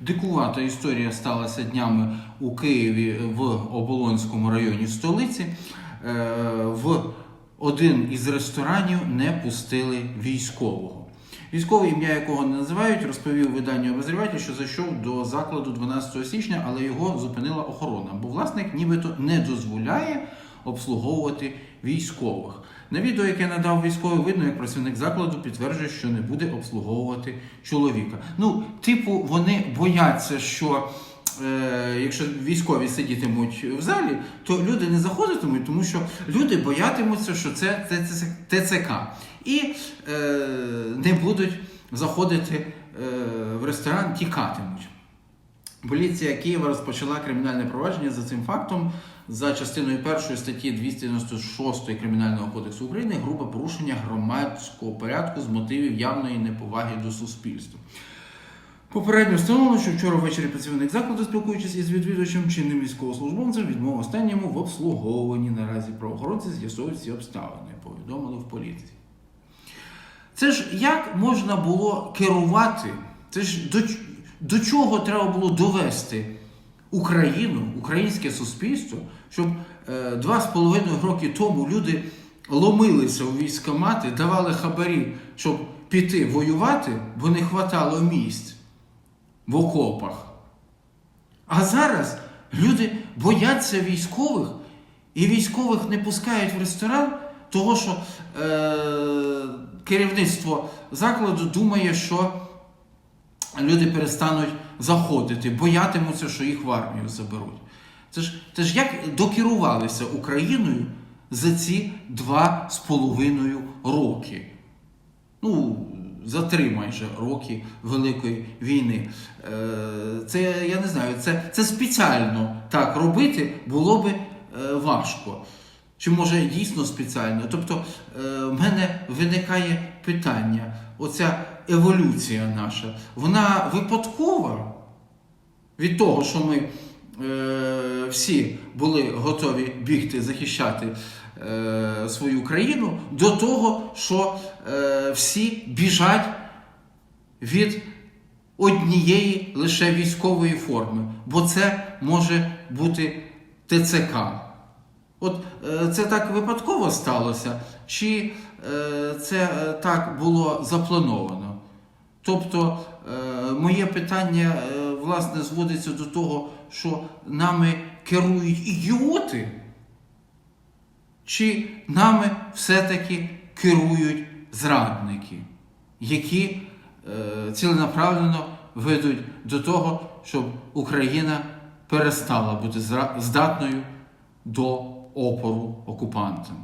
Дикувата історія сталася днями у Києві в Оболонському районі столиці. Е, В один із ресторанів не пустили військового. Військовий, ім'я якого не називають, розповів виданню обозріватель, що зайшов до закладу 12 січня, але його зупинила охорона, бо власник нібито не дозволяє обслуговувати військових. На відео, яке надав військовий, видно, як працівник закладу підтверджує, що не буде обслуговувати чоловіка. Ну, типу, вони бояться, що. Е, якщо військові сидітимуть в залі, то люди не заходитимуть, тому що люди боятимуться, що це ТЦК. І е, не будуть заходити е, в ресторан, тікатимуть. Поліція Києва розпочала кримінальне провадження за цим фактом за частиною першої статті 296 Кримінального кодексу України грубе порушення громадського порядку з мотивів явної неповаги до суспільства. Попередньо встановлено, що вчора ввечері працівник закладу, спілкуючись із відвідувачем чинним військовослужбовцем, відмовив останньому в обслуговуванні. Наразі правоохоронці з'ясовують ці обставини, повідомили в поліції. Це ж як можна було керувати? Це ж до, до чого треба було довести Україну, українське суспільство, щоб е, два з половиною роки тому люди ломилися у військкомати, давали хабарі, щоб піти воювати, бо не хватало місць в окопах. А зараз люди бояться військових, і військових не пускають в ресторан, того що е, керівництво закладу думає, що люди перестануть заходити, боятимуться, що їх в армію заберуть. Це ж, це ж як докерувалися Україною за ці два з половиною роки. Ну, за три майже роки Великої війни. Е, Це я не знаю, це, це спеціально так робити було би е, важко. Чи може дійсно спеціально? Тобто е, в мене виникає питання: оця еволюція наша, вона випадкова від того, що ми е, всі були готові бігти, захищати е, свою країну, до того, що всі біжать від однієї лише військової форми, бо це може бути ТЦК. От е, це так випадково сталося, чи е, це е, так було заплановано? Тобто, моє питання власне зводиться до того, що нами керують ідіоти, чи нами все-таки керують зрадники, які ціленаправленно ведуть до того, щоб Україна перестала бути здатною до опору окупантам.